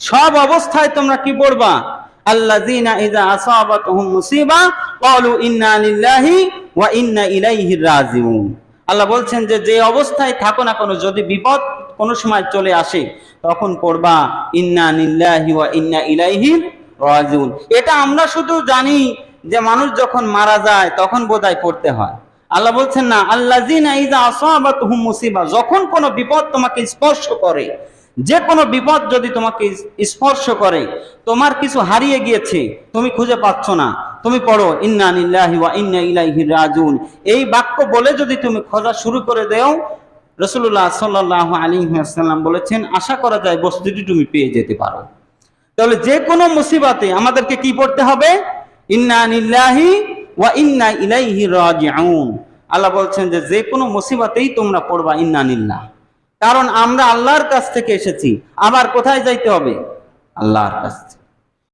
সব অবস্থায় তোমরা কি পড়বা? আল্লাহ বলছেন যে যে অবস্থায় থাকো না কোনো, যদি বিপদ সময় চলে আসে, তখন পড়বা ইন্না ওয়া ইন্না রাজিউন। এটা আমরা শুধু জানি যে, মানুষ যখন মারা যায়, তখন বোধহয় পড়তে হয়। আল্লাহ বলছেন না মুসিবা, যখন কোনো বিপদ তোমাকে স্পর্শ করে যে কোনো বিপদ যদি তোমাকে স্পর্শ করে, তোমার কিছু হারিয়ে গিয়েছে, তুমি খুঁজে পাচ্ছ না। তুমি পড়ো, ইন্না নিল্লাহি এই বাক্য বলে যদি তুমি খোঁজা শুরু করে দেও রসুল্লাহ সাল্লাহ আলী সাল্লাম বলেছেন, আশা করা যায় বস্তুটি তুমি পেয়ে যেতে পারো। তাহলে যে কোনো মুসিবাতে আমাদেরকে কি পড়তে হবে? ইন্না নিল্লাহি ওয়া ইন্না ইলাইহি রাজিউন। আল্লাহ বলছেন যে যে কোনো মুসিবাতেই তোমরা পড়বা, ইন্না নিল্লাহ কারণ আমরা আল্লাহর কাছ থেকে এসেছি। আবার কোথায় যাইতে হবে? আল্লাহর কাছ থেকে।